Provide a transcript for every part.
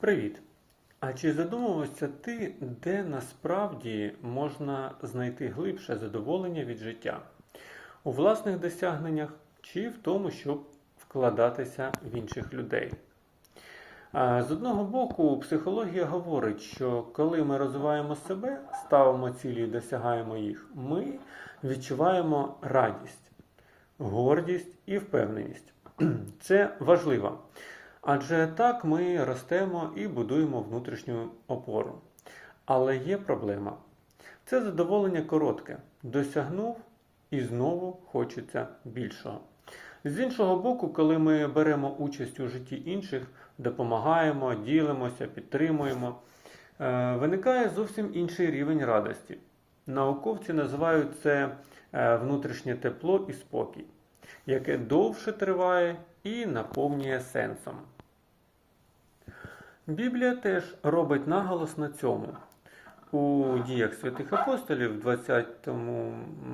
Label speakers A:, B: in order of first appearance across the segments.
A: Привіт! А чи задумувався ти, де насправді можна знайти глибше задоволення від життя? У власних досягненнях чи в тому, щоб вкладатися в інших людей? З одного боку, психологія говорить, що коли ми розвиваємо себе, ставимо цілі і досягаємо їх, ми відчуваємо радість, гордість і впевненість. Це важливо. Адже так ми ростемо і будуємо внутрішню опору. Але є проблема. Це задоволення коротке. Досягнув і знову хочеться більшого. З іншого боку, коли ми беремо участь у житті інших, допомагаємо, ділимося, підтримуємо, е, виникає зовсім інший рівень радості. Науковці називають це е, внутрішнє тепло і спокій, яке довше триває і наповнює сенсом. Біблія теж робить наголос на цьому. У діях святих апостолів, в 20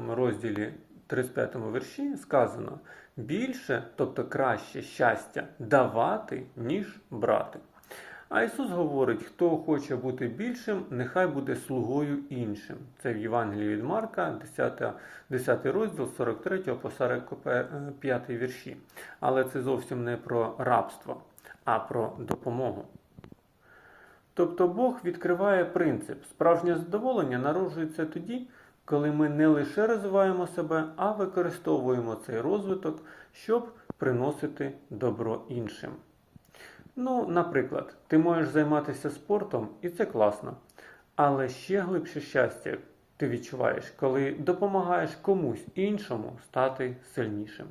A: розділі 35 вірші, сказано більше, тобто краще щастя давати, ніж брати. А Ісус говорить, хто хоче бути більшим, нехай буде слугою іншим. Це в Євангелії від Марка, 10, 10 розділ 43 по 45 вірші. Але це зовсім не про рабство, а про допомогу. Тобто Бог відкриває принцип. Справжнє задоволення народжується тоді, коли ми не лише розвиваємо себе, а використовуємо цей розвиток, щоб приносити добро іншим. Ну, наприклад, ти можеш займатися спортом, і це класно. Але ще глибше щастя ти відчуваєш, коли допомагаєш комусь іншому стати сильнішим.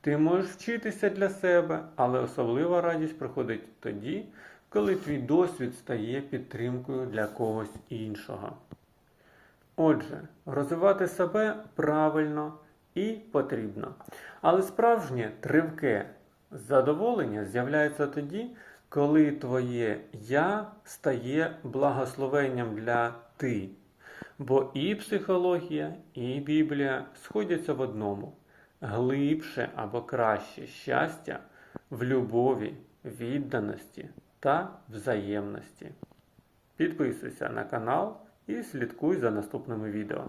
A: Ти можеш вчитися для себе, але особлива радість приходить тоді, коли твій досвід стає підтримкою для когось іншого. Отже, розвивати себе правильно і потрібно. Але справжнє тривке задоволення з'являється тоді, коли твоє я стає благословенням для ти. Бо і психологія, і Біблія сходяться в одному. Глибше або краще щастя в любові, відданості та взаємності. Підписуйся на канал і слідкуй за наступними відео.